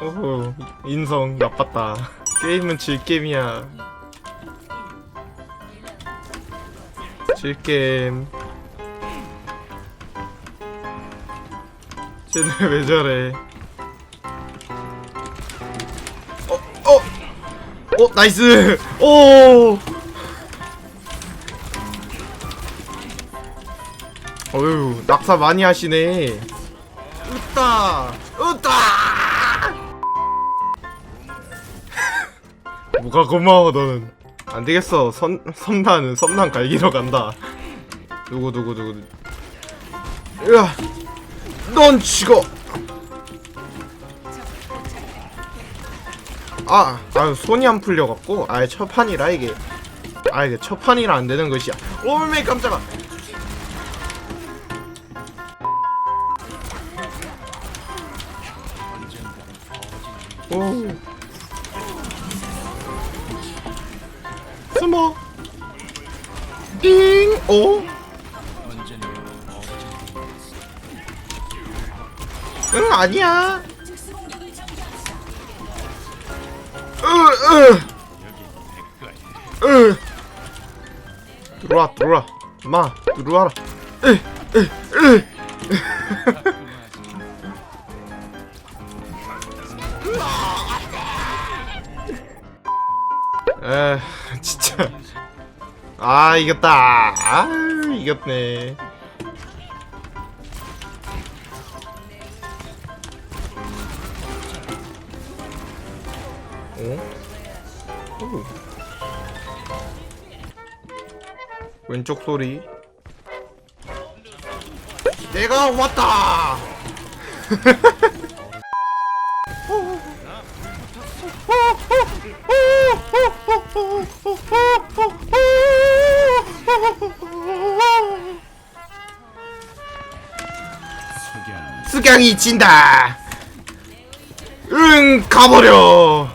오호 인성 나빴다 게임은 질게임이야 질게임 쟤네 왜 저래 어, 어! 어, 나이스! 오! 어휴, 낙사 많이 하시네. 으따! 으따! 뭐가 고마워, 너는. 안 되겠어. 선, 섬나는 섬난 갈기러 간다. 누구. 으아! 넌 죽어! 아, 아유, 손이 안 풀려갖고. 아예 첫 판이라, 이게. 아, 이게 첫 판이라 안 되는 것이야. 오메, 깜짝아! 오. 숨어. 띵. 오. 응 아니야. 으으. 으. 들어와 들어와. 마 들어와라. 으 으 으. 에 진짜. 아 이겼다. 아 이겼네. 어? 오. 왼쪽 소리. 내가 왔다 수경이 진다. 응 가버려.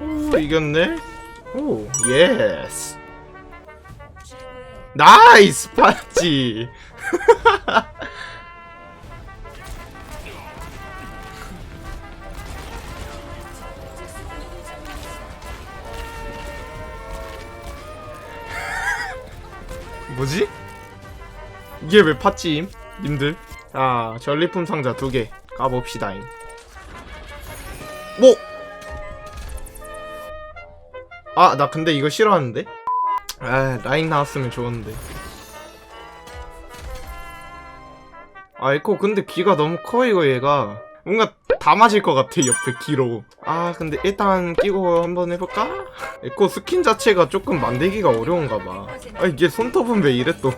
오 이겼네. 오 예스. 나이스 파치. 뭐지? 이게 왜 팥찜? 님들 자 전리품 상자 두 개 까봅시다잉 뭐? 아 나 근데 이거 싫어하는데? 아 라인 나왔으면 좋은데 아 에코 근데 귀가 너무 커 이거 얘가 뭔가 다 맞을 것 같아 옆에 귀로 아 근데 일단 끼고 한번 해볼까? 에코 스킨 자체가 조금 만들기가 어려운가 봐 아 이게 손톱은 왜 이래 또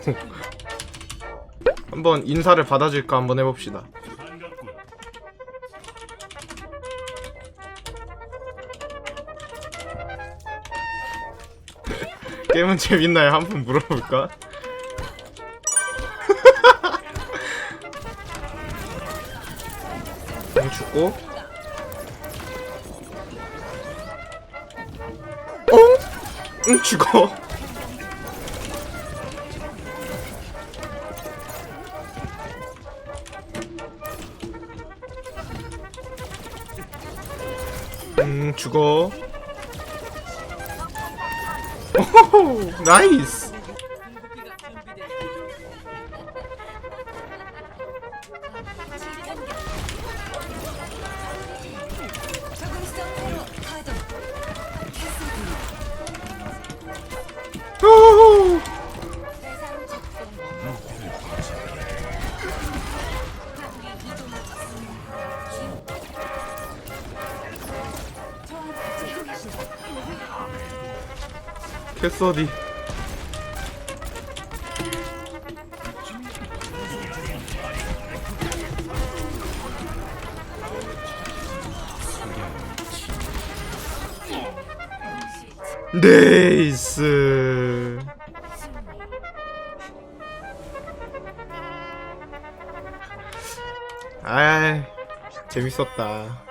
한번 인사를 받아줄까 한번 해봅시다 게임은 재밌나요? 한 번 물어볼까? 응 죽고 어? 응 죽어 죽어. 오호호 나이스 캐서디. 네이스. 아 재밌었다